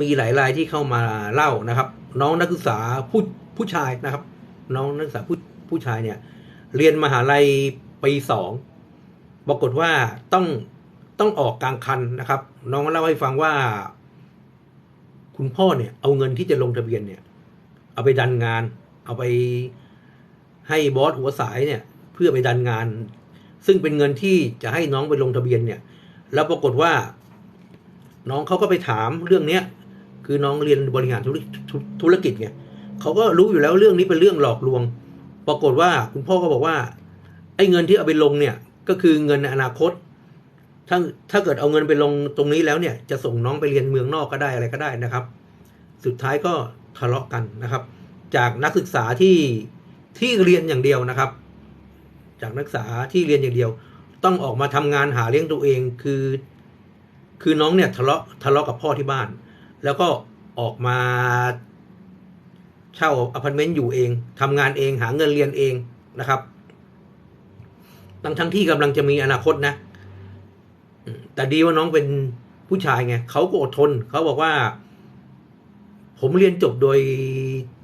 มีหลายรายที่เข้ามาเล่านะครับ น้องนักศึกษาผู้ผู้ชายนะครับ น้องนักศึกษาผู้ผู้ชายเนี่ย เรียนมหาลัยปีสองปรากฏว่าต้องต้องออกกลางคันนะครับ น้องเล่าให้ฟังว่า คุณพ่อเนี่ยเอาเงินที่จะลงทะเบียนเนี่ย เอาไปดันงาน เอาไปให้บอสหัวสายเนี่ย เพื่อไปดันงาน ซึ่งเป็นเงินที่จะให้น้องไปลงทะเบียนเนี่ย แล้วปรากฏว่า น้องเขาก็ไปถามเรื่องเนี้ย คือน้องเรียนบริหารธุรธุรกิจไงเขาก็รู้อยู่แล้วเรื่องนี้เป็นเรื่องหลอกลวง ปรากฏว่าคุณพ่อก็บอกว่า ไอ้เงินที่เอาไปลงเนี่ย ก็คือเงินในอนาคต ถ้าถ้าเกิดเอาเงินไปลงตรงนี้แล้วเนี่ย จะส่งน้องไปเรียนเมืองนอกก็ได้อะไรก็ได้นะครับ สุดท้ายก็ทะเลาะกันนะครับ จากนักศึกษาที่ที่เรียนอย่างเดียวนะครับ จากนักศึกษาที่เรียนอย่างเดียว ต้องออกมาทำงานหาเลี้ยงตัวเองคือ คือน้องเนี่ยทะเลาะทะเลาะกับพ่อที่บ้าน แล้วก็ออกมาเช่าอพาร์ตเมนต์อยู่เองทำงานเองหาเงินเรียนเองนะครับทั้งทั้งที่กำลังจะมีอนาคตนะ แต่ดีว่าน้องเป็นผู้ชายไงเขาก็อดทนเขาบอกว่า ผมเรียนจบโดย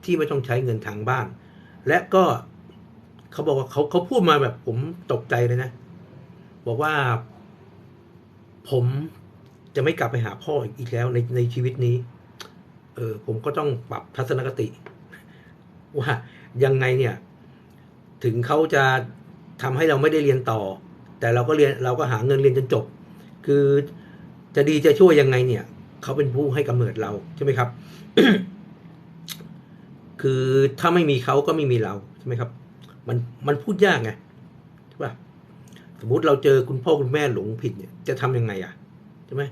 ที่ไม่ต้องใช้เงินทางบ้าน และก็เขาบอกว่าเขาเขาพูดมาแบบผมตกใจเลยนะ บอกว่าผม จะไม่กลับไปหาพ่ออีกแล้วในในชีวิตนี้ เออผมก็ต้องปรับทัศนคติ ว่ายังไงเนี่ย ถึงเขาจะทำให้เราไม่ได้เรียนต่อ แต่เราก็เรียนเราก็หาเงินเรียนจนจบ คือจะดีจะช่วยยังไงเนี่ยเขาเป็นผู้ให้กำเนิดเราใช่ไหมครับ คือถ้าไม่มีเขาก็ไม่มีเราใช่ไหมครับ มันมันพูดยากไงใช่ป่ะสมมุติเราเจอคุณพ่อคุณแม่หลงผิดเนี่ยจะทำยังไงอะใช่ไหม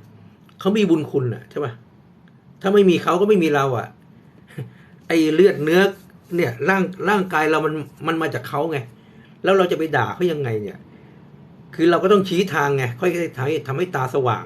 เขามีบุญคุณอะใช่ป่ะถ้าไม่มีเขาก็ไม่มีเราอะ ไอเลือดเนื้อเนี่ยร่างร่างกายเรามันมันมาจากเขาไง แล้วเราจะไปด่าเขายังไงเนี่ย คือเราก็ต้องชี้ทางไงค่อยๆทำให้ทำให้ตาสว่าง